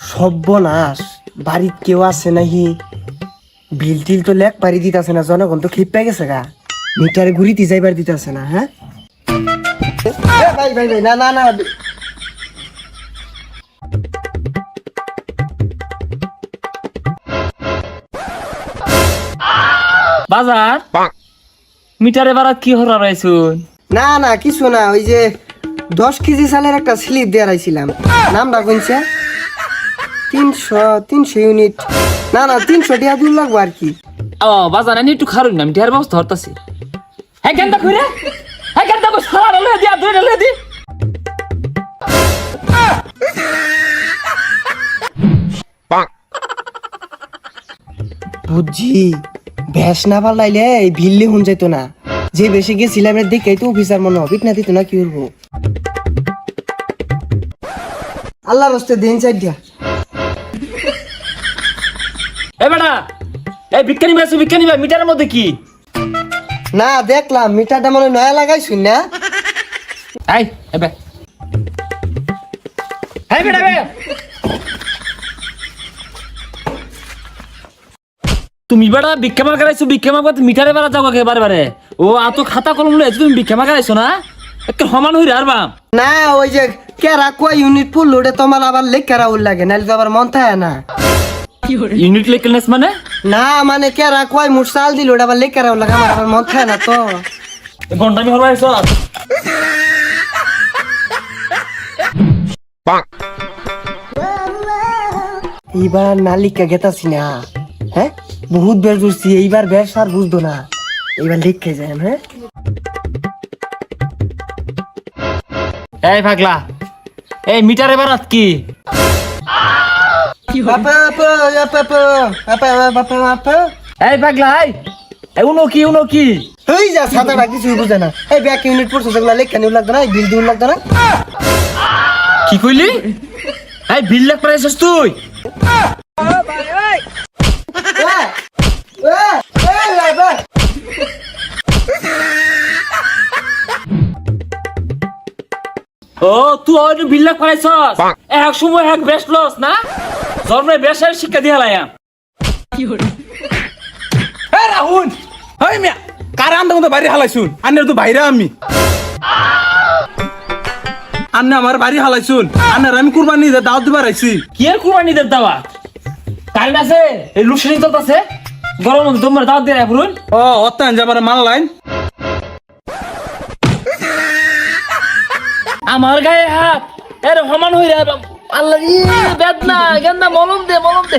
সর্বনাশ বাড়িত কেউ আছে নাহি বিল টিল তো লেখ পারি দিতেছে না জনগণ তো খিপ গেছে গা। মিটারে ঘুরিতে যাইবার দিতেছে না হ্যাঁ এ ভাই ভাই ভাই না না না। বাজার মিটারে বারাত কি হরা রয়েছুন না না কিছু না ওই যে দশ কেজি চালের একটা স্লিপ দিয়ে রাইছিলাম নামটা কোনছে? তিনশো তিনশো ইউনিট না না তিনশো টাকা দূর লাগবো আর কি। ও বাজার আমি একটু খারুন না আমি ঢের ব্যবস্থা হরতাছি হ্যাঁ কেন কইরে হ্যাঁ কেন কই? সারা লয়ে দিয়া দুইটা লয়ে দি। বুঝছি ভ্যাস না ভিল্লি হুন যাইতো না। যে বেশি গেছিলাম এর দেখে তো অফিসার মনে হবে না দিত না কি করব? আল্লাহ রস্তে দিন চাই দিয়া এ বেটা এই বিজ্ঞানী বেসু বিজ্ঞানী বে মিটারের মধ্যে কি? না দেখলাম মিটারটা মনে নয়া লাগাইছুন না? এই এবে এই বেটা বে। তুমি বেটা ভিক্ষা মার্কা রাইছো ভিক্ষা মার্কা মিটারে বেড়া যাও কে বারে। বারে ও আতো খাতা কলম লয়ে তুমি ভিক্ষা মার্কা রাইছো না? একটা সমান হই আর বাম না ওই যে কেরা কয় ইউনিট পড়ল ওটা তোমার আবার লেখারা ওর লাগে নাহলে তো আবার মন থাকে না। ইউনিট লেকেলনেস মানে? না মানে কেরা কয় মুঠ চাল দিল ওটা আবার লেখারা ওর লাগে আমার মন না তো। ঘণ্টা আমি হরবাইছ এইবার নালিকা গেতাছি না হ্যাঁ? বহুত বের জুড়ছি এইবার বেশ আর বুঝতো না। এইবার লিখে যায় হ্যাঁ? এই পাগলা এই মিটারে বারাত কি? এই পাগলা এই উনো কি উনো কি? এই যা সাদাটা কিছুই বুঝে না। এই ব্যাক ইউনিট পড়ছে যেগুলো লেখা নিউ লাগতো না বিল দিউ লাগতো না? কি কইলি? এই বিল লাগ পাইছস তুই? ও তুই হয়তো বিল লাগ এক সময় এক বেস্ট লস না? জন্মে বেশের শিক্ষা দিয়া লাইয়াম এ রাহুল! হই মিয়া কার আন্দা মতো বাড়ি হালাইছুন? আন্নের তো বাইরে আমি। আন্নে আমার বাড়ি হালাইছুন। আন্নের আমি কুরবানি দিয়ে দাওয়াত দিবার আইছি। কি এর কুরবানি দের দাওয়া কাল আছে এই লুসনি চলতেছে। গরম তোমার দাওয়াত দিয়ে রাখুন ও অত্যান যে আমার মাল লাইন। আমার গায়ে হাত। এর সমান হই রে আল্লাহ বেদনা গেন্দা মলম দে মলম দে।